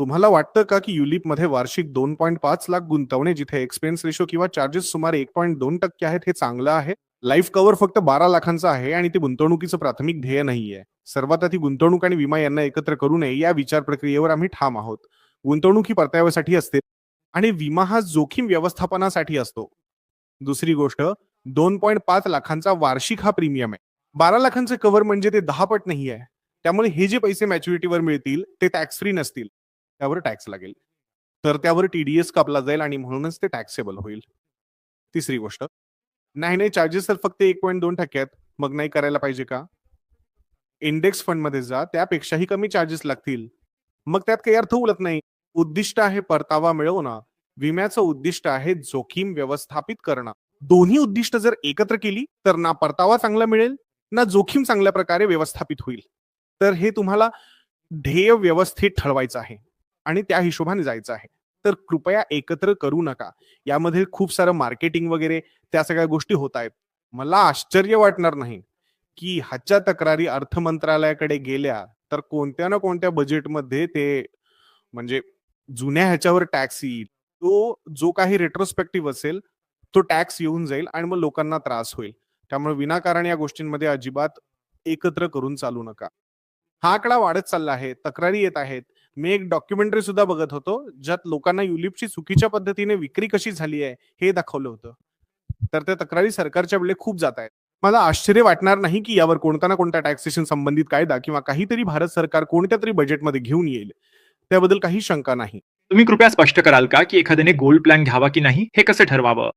तुम्हाला वाटतं का की युलिपमध्ये वार्षिक दोन पॉईंट पाच लाख गुंतवणे जिथे एक्सपेन्स रेशो किंवा चार्जेस सुमारे एक पॉईंट दोन टक्के आहेत हे चांगलं आहे? लाईफ कव्हर फक्त बारा लाखांचं आहे आणि ते गुंतवणुकीचं प्राथमिक ध्येय नाहीये. सर्वात आधी गुंतवणूक आणि विमा यांना एकत्र करू नये या विचार प्रक्रियेवर आम्ही ठाम आहोत. गुंतवणूक ही परताव्यासाठी असते आणि विमा हा जोखीम व्यवस्थापनासाठी असतो. दुसरी गोष्ट दोन पॉईंट पाच लाखांचा वार्षिक हा प्रीमियम आहे. बारा लाखांचे कव्हर म्हणजे ते दहा पट नाही आहे त्यामुळे हे जे पैसे मॅच्युरिटीवर मिळतील ते टॅक्स फ्री नसतील. त्यावर टॅक्स लागेल. तर त्यावर टीडीएस कापला जाईल आणि म्हणूनच ते टॅक्सेबल होईल. तिसरी गोष्ट नाही नाही चार्जेस तर फक्त एक पॉईंट दोन टक्के आहेत. मग नाही करायला पाहिजे का? इंडेक्स फंडमध्ये जा त्यापेक्षाही कमी चार्जेस लागतील. मग त्यात काही अर्थ उलत नाही. उद्दिष्ट आहे परतावा मिळवणं. विम्याचं उद्दिष्ट आहे जोखीम व्यवस्थापित करणं. दोन्ही उद्दिष्ट जर एकत्र केली तर ना परतावा चांगला मिळेल ना जोखीम चांगल्या प्रकारे व्यवस्थापित होईल. तर हे तुम्हाला ध्येय व्यवस्थित ठरवायचं आहे. आणि त्या हिशोबाने जायचं आहे. तर कृपया एकत्र करू नका. यामध्ये खूप सारं मार्केटिंग वगैरे त्या सगळ्या गोष्टी होत आहेत. मला आश्चर्य वाटणार नाही की ह्याच्या तक्रारी अर्थ मंत्रालयाकडे गेल्या तर कोणत्या ना कोणत्या बजेटमध्ये ते म्हणजे जुन्या ह्याच्यावर टॅक्स येईल. तो जो काही रेट्रोस्पेक्टिव्ह असेल तो टॅक्स येऊन जाईल आणि मग लोकांना त्रास होईल. त्यामुळे विनाकारण या गोष्टींमध्ये अजिबात एकत्र करून चालू नका. हा आकडा वाढत चालला आहे. तक्रारी येत आहेत. मी एक डॉक्युमेंटरी सुद्धा बघत होतो ज्यात लोकांना युलिपची चुकीच्या पद्धतीने विक्री कशी झाली आहे हे दाखवलं होतं. तर त्या तक्रारी सरकारच्या वेळेला खूप जात आहेत. मला आश्चर्य वाटणार नाही की यावर कोणता ना कोणता टॅक्सेशन संबंधित कायदा किंवा काहीतरी भारत सरकार कोणत्या तरी बजेटमध्ये घेऊन येईल त्याबद्दल काही शंका नाही. तुम्ही कृपया स्पष्ट कराल का की एखाद्याने गोल्ड प्लॅन घ्यावा की नाही हे कसं ठरवावं?